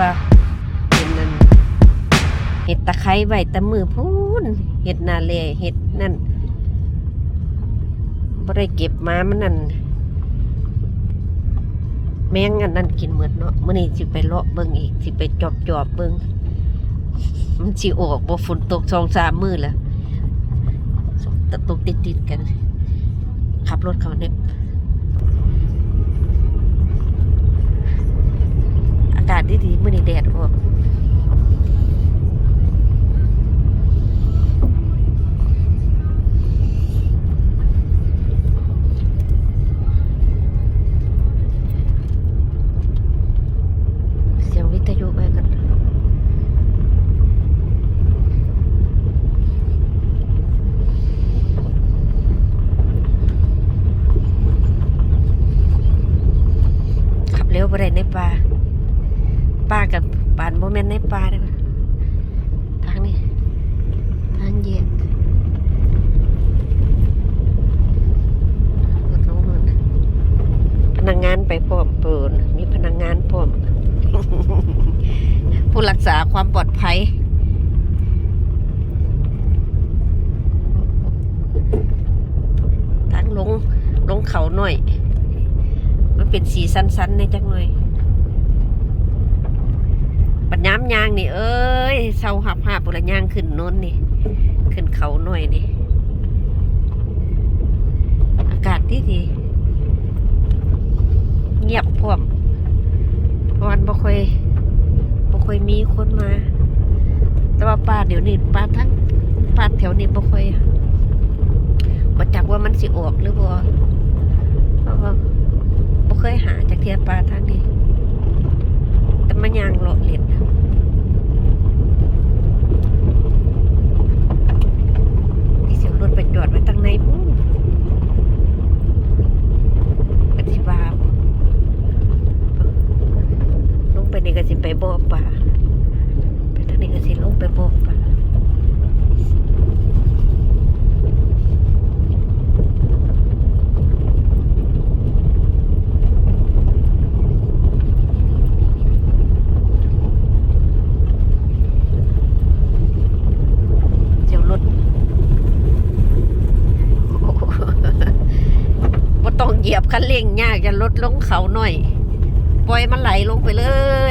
ว่าเห็นนั่นเห็ดตะไคร้ใบตะมือพูนเห็ดนาเลเห็ดนั่นบ่ได้เก็บมามันนั่นแมงอันนั่นกินเหมือนเนาะเมื่อนี้สิไปเลาะเบิ้งอีกสิไปจอบจอบเบิ้งมันสิออกบ่ฝนตกสองสามมือแล้วตกติดติดกัน ขับรถเขาเนี่ย มื้อนี้แดดออก ป่ากับป่านโมเมนต์ในป่าได้ปะทางนี้ทางเยียดรถลงนู่นพนักงานไปพร้อมปิดมีพนักงานพร้อม ผู้รักษาความปลอดภัยทางลงลงเขาหน่อย มันเป็นสีสั้นๆในจักหน่อย ปัญญามยางนี่ เอ้ยเศร้าหับหับปุระยางขึ้นน้นนี่ ขึ้นเขาหน่อยนี่ อากาศดีดีเงียบพร้อมวันบ่ค่อยบ่ค่อยมีคนมา แต่ว่าป้าเดี๋ยวนี้ป้าทั้งป้าแถวนี้บ่ค่อยบ่จักว่ามันสิออกหรือบ่เพราะว่าบ่เคยหาจากเทียปลาทางนี่ มันยางเลาะเล่นที่เสียงรถไปจอดไว้ตั้งในพุ่นปฏิบาลงไปในกระสิไปบ่อป่าไปทางนี้ก็สิลงไปบ่อป่าเสียงรถ โอ้โหบ่ต้องเหยียบ คันเร่งยากจะลดลงเขาหน่อย ปล่อยมันไหลลงไปเล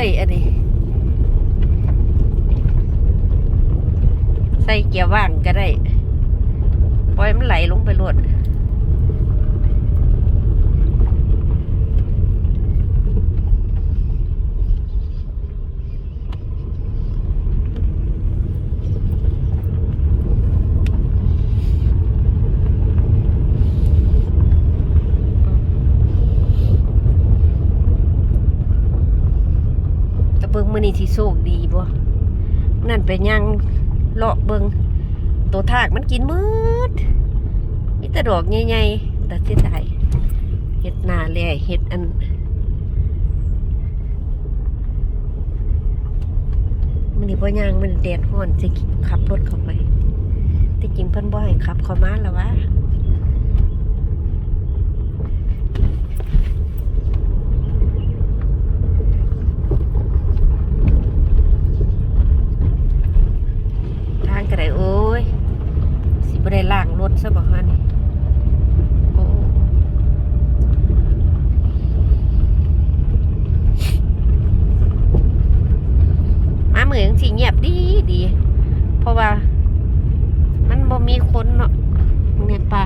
ย อันนี้ ใส่เกียร์ว่างก็ได้ ปล่อยมันไหลลงไปรวด มื้อนี้ที่โชคดีบ่นั่นไปย่างเลาะเบิงตัวทากมันกินมืดมีแต่ดอกใหญ่ๆแต่เสียดเฮ็ดหน้าแลเฮ็ดอันมันนี่บ่ย่างมันแดดร้อนสิขับรถเข้าไปที่จริงเพิ่นบ่ให้ขับเข้ามาแล้ววะทางก็ได้โอ้ย สิบ่ได้ล้างรถซะบ่ฮะนี่โอ้มาเหมืองสิเงียบดีดีเพราะว่า มันบ่มีคนเนาะเนี่ยปลา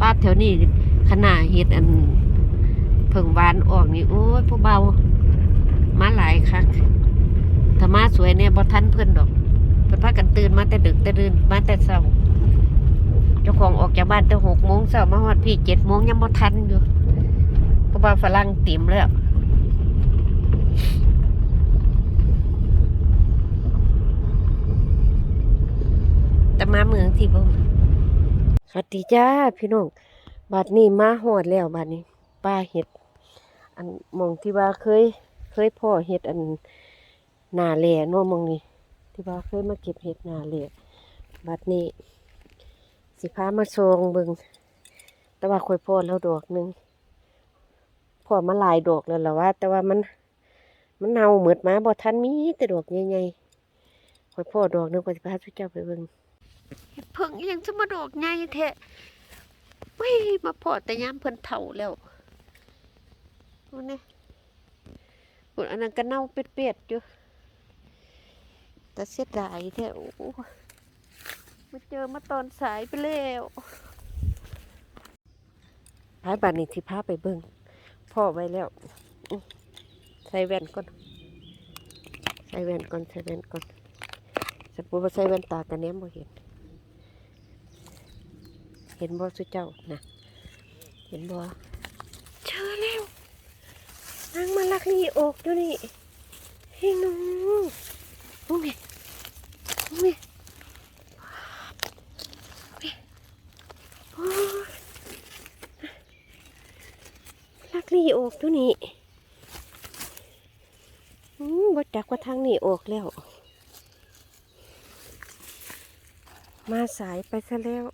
ปลาแถวนี้ ขนาเฮ็ดอันเพิ่งหวานออกนี่โอ้ยผู้เบามาหลายคักถ้ามาสวยเนี่ยบ่ทันเพิ่อนดอกเพิ่นพากันตื่นมาแต่ดึกแต่ดื่นมาแต่เช้าเจ้าของออกจากบ้านแต่หกโมงเช้ามาฮอดพี่เจ็ดโมงยังบ่ทันอยู่เพราะว่าฝรั่งติ่มแล้วแต่มาเมืองที่บ่สวัสดีจ้าพี่น้อง บัดนี้มาฮอดแล้วบัดนี้ป้าเห็ด อันมองที่ว่าเคย เคยพ่อเห็ดอันหนาแหล่นาะหมองนี้ที่ว่าเคยมาเก็บเห็ดหนาแหล่บัดนี้ สิพามาโชงเบิงแต่ว่าคอยพ่อแล้วดอกหนึงพ่อมาหลายดอกแล้วล่ะว่า แต่ว่ามันมันเน่าเหมือดมาบ่ทันมีแต่ดอกใหญ่ๆข่อยพ่อดอกนึงข่อยสิพาทุกเจ้าไปเบิงเฮ็ดเพิ่งอีหยังจะมาดอกใหญ่แท้ มาพอแต่ยามเพิ่นเฒ่าแล้วโอ้นี่พุ่นอันนั้นก็เน่าเปียดๆอยู่ แต่เสียดายแท้โอ้มาเจอมาตอนสายไปแล้วพายบานนี้ที่พาไปเบิ่งพ่อไว้แล้วใส่แว่นก่อน ใส่แว่นก่อน ใส่แว่นก่อนสมมติว่าใส่แว่นตากันแนมบ่เห็น เห็นบ่สุเจ้านะ เห็นบ่เจอแล้วนางมาลักนี่อกอยู่นี่ให้หนูโอ้ยโอ้ยโอ้ลักนี่อกอยู่นี่อืมบ่จักว่าทางนี้ออกแล้ว มาสายไปซะแล้ว